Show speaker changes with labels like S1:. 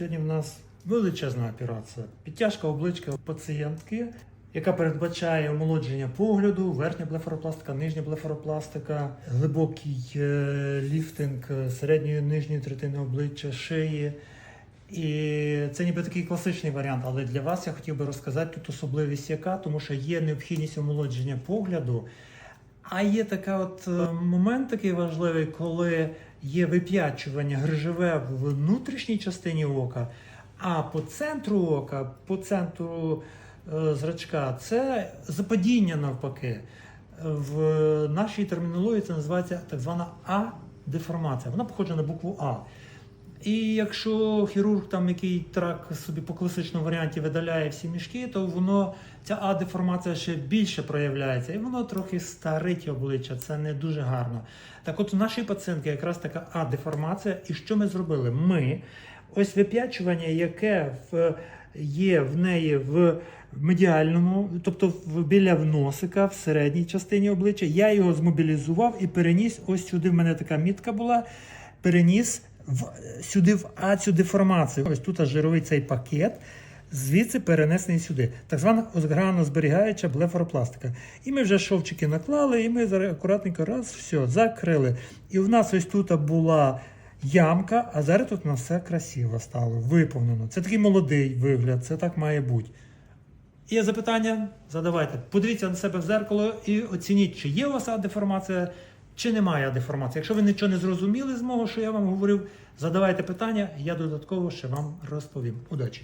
S1: сьогодні в нас величезна операція. Підтяжка обличчя пацієнтки, яка передбачає омолодження погляду, верхня блефаропластика, нижня блефаропластика, глибокий е, ліфтинг е, середньої нижньої третини обличчя, шиї. І це ніби такий класичний варіант, але для вас я хотів би розказати тут особливість яка, тому що є необхідність омолодження погляду. А є така от е, момент такий важливий, коли є вип'ячування грижове в внутрішній частині ока, а по центру ока, по центру е, зрачка, це западіння навпаки. В нашій термінології це називається так звана А-деформація. Вона похожа на букву А. І якщо хірург там який трак собі по класичному варіанті видаляє всі мішки, то воно ця А-деформація ще більше проявляється, і воно трохи старить обличчя. Це не дуже гарно. Так, от у нашій пацієнтки якраз така А-деформація. І що ми зробили? Ми ось вип'ячування, яке в, є в неї в медіальному, тобто в, біля носика, в середній частині обличчя, я його змобілізував і переніс. Ось сюди в мене така мітка була. Переніс в, сюди в А цю деформацію. Ось тут жировий цей пакет, звідси перенесений сюди. Так звана озгранозберігаюча блефаропластика. І ми вже шовчики наклали, і ми зараз акуратненько раз, все, закрили. І в нас ось тут була ямка, а зараз тут у нас все красиво стало, виповнено. Це такий молодий вигляд, це так має бути. Є запитання? Задавайте. Подивіться на себе в зеркало і оцініть, чи є у вас деформація, чи немає деформації. Якщо ви нічого не зрозуміли з мого, що я вам говорив, задавайте питання, я додатково ще вам розповім. Удачі!